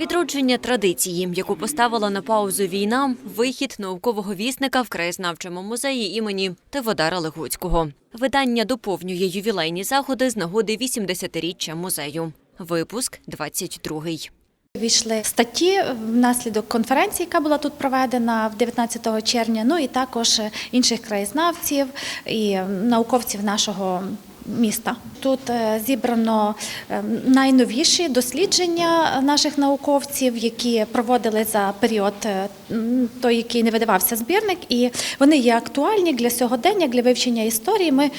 Відродження традиції, яку поставила на паузу війна, вихід наукового вісника в краєзнавчому музеї імені Теводара Легуцького. Видання доповнює ювілейні заходи з нагоди 80-річчя музею. Випуск 22-й. Війшли статті внаслідок конференції, яка була тут проведена 19 червня. Ну і також інших краєзнавців і науковців нашого міста. Тут е, зібрано е, найновіші дослідження наших науковців, які проводили за період е, той, який не видавався збірник, і вони є актуальні для сьогодення, для вивчення історії. Ми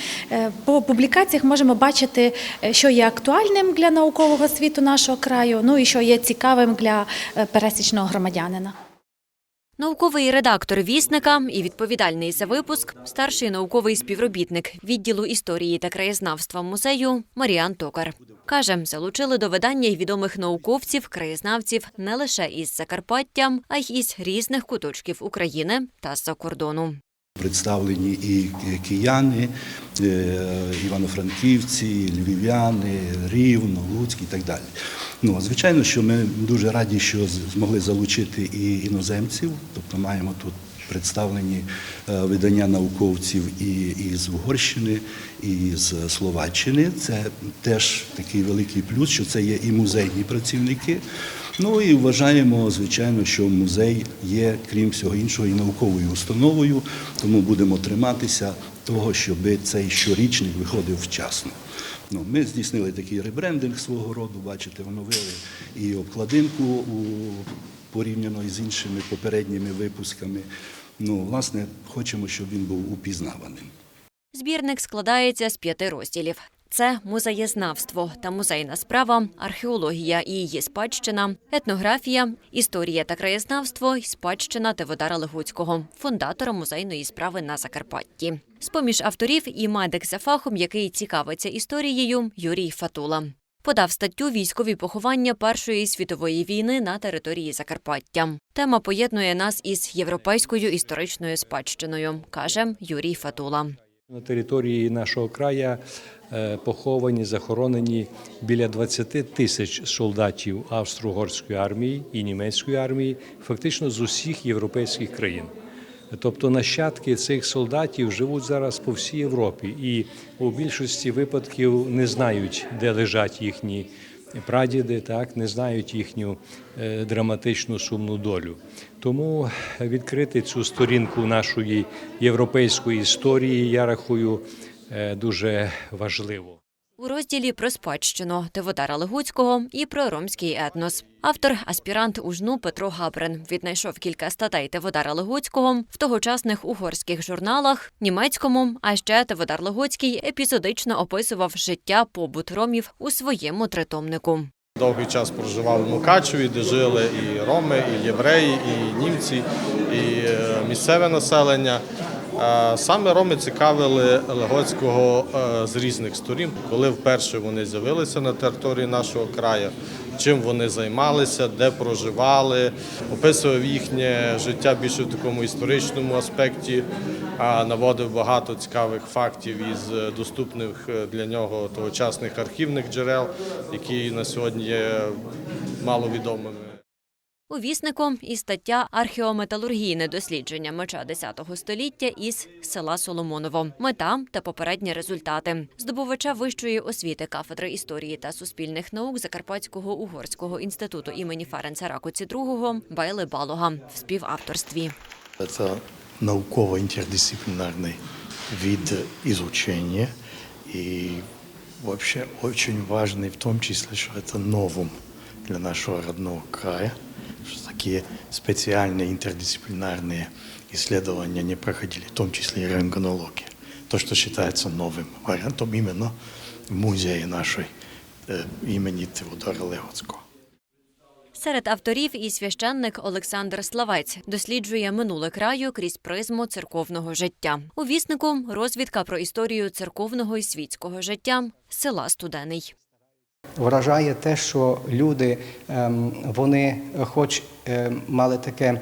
по публікаціях можемо бачити, що є актуальним для наукового світу нашого краю, ну і що є цікавим для пересічного громадянина. Науковий редактор вісника і відповідальний за випуск старший науковий співробітник відділу історії та краєзнавства музею Маріан Токар. Каже, залучили до видання й відомих науковців, краєзнавців не лише із Закарпаття, а й із різних куточків України та з-за кордону. Представлені і кияни, е, івано-франківці, львів'яни, Рівно, Луцьк і так далі. Ну, звичайно, що ми дуже раді, що змогли залучити і іноземців, тобто маємо тут представлені е, видання науковців і, з Угорщини, і з Словаччини. Це теж такий великий плюс, що це є і музейні працівники. Ну і вважаємо, звичайно, що музей є, крім всього іншого, і науковою установою, тому будемо триматися того, щоб цей щорічник виходив вчасно. Ну, ми здійснили такий ребрендинг свого роду, бачите, оновили і обкладинку порівняно із іншими попередніми випусками. Ну, власне, хочемо, щоб він був упізнаваним. Збірник складається з п'яти розділів. Це музеєзнавство та музейна справа, археологія і її спадщина, етнографія, історія та краєзнавство і спадщина Теводара Легуцького, фундатора музейної справи на Закарпатті. З-поміж авторів і медик за фахом, який цікавиться історією, Юрій Фатула. Подав статтю Військові поховання Першої світової війни на території Закарпаття. Тема поєднує нас із європейською історичною спадщиною, каже Юрій Фатула. На території нашого краю е, поховані, захоронені біля 20 тисяч солдатів австро-угорської армії і німецької армії, фактично з усіх європейських країн. Тобто нащадки цих солдатів живуть зараз по всій Європі і у більшості випадків не знають, де лежать їхні прадіди, так не знають їхню е, драматичну сумну долю. Тому відкрити цю сторінку нашої європейської історії, я рахую, е, дуже важливо. У розділі про спадщину Теводара Легуцького і про ромський етнос. Автор, аспірант УЖНУ Петро Габрин віднайшов кілька статей Теводара Легуцького в тогочасних угорських журналах, німецькому, а ще Теводар Легуцький епізодично описував життя побут ромів у своєму тритомнику. Довгий час проживав в Мукачеві, де жили і роми, і євреї, і німці, і е, місцеве населення. Саме роми цікавили Легоцького е, з різних сторін, коли вперше вони з'явилися на території нашого краю, чим вони займалися, де проживали, описував їхнє життя більше в такому історичному аспекті, наводив багато цікавих фактів із доступних е, для нього тогочасних архівних джерел, які на сьогодні є маловідомими. У віснику і стаття археометалургійне дослідження меча X століття із села Соломоново. Мета та попередні результати. Здобувача вищої освіти кафедри історії та суспільних наук Закарпатського угорського інституту імені Ференца Ракоці II Байли Балога в співавторстві. Это науково-интердисциплинарный вид изучения и вообще очень важный в том числе, что это новым для нашего родного края, что такие специальные интердисциплинарные исследования не проходили, в том числе и рентгенология. То, что считается новым вариантом именно в музее нашей э, имени Теодора Легоцкого. Серед авторів і священник Олександр Славець досліджує минуле краю крізь призму церковного життя. У віснику розвідка про історію церковного і світського життя села Студений. Вражає те, що люди ем, вони, хоч ем, мали таке е,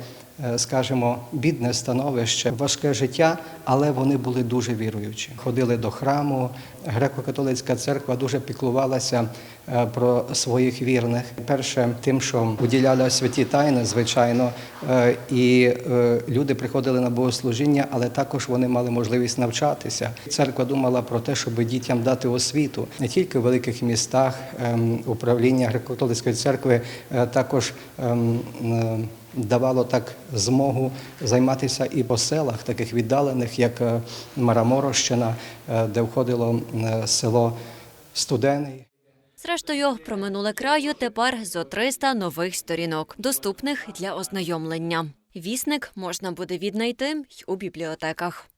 скажімо, бідне становище, важке життя, але вони були дуже віруючі. Ходили до храму. Греко-католицька церква дуже піклувалася е, про своїх вірних. Перше, тим, що уділяли святі тайни, звичайно, е, і е, люди приходили на богослужіння, але також вони мали можливість навчатися. Церква думала про те, щоб дітям дати освіту не тільки в великих містах. ем, Управління греко-католицької церкви е, також ем, е, давало так змогу займатися і по селах, таких віддалених, як е, Мараморощина, е, де входило е, село Студений. Зрештою, про минуле краю тепер зо 300 нових сторінок, доступних для ознайомлення. Вісник можна буде віднайти й у бібліотеках.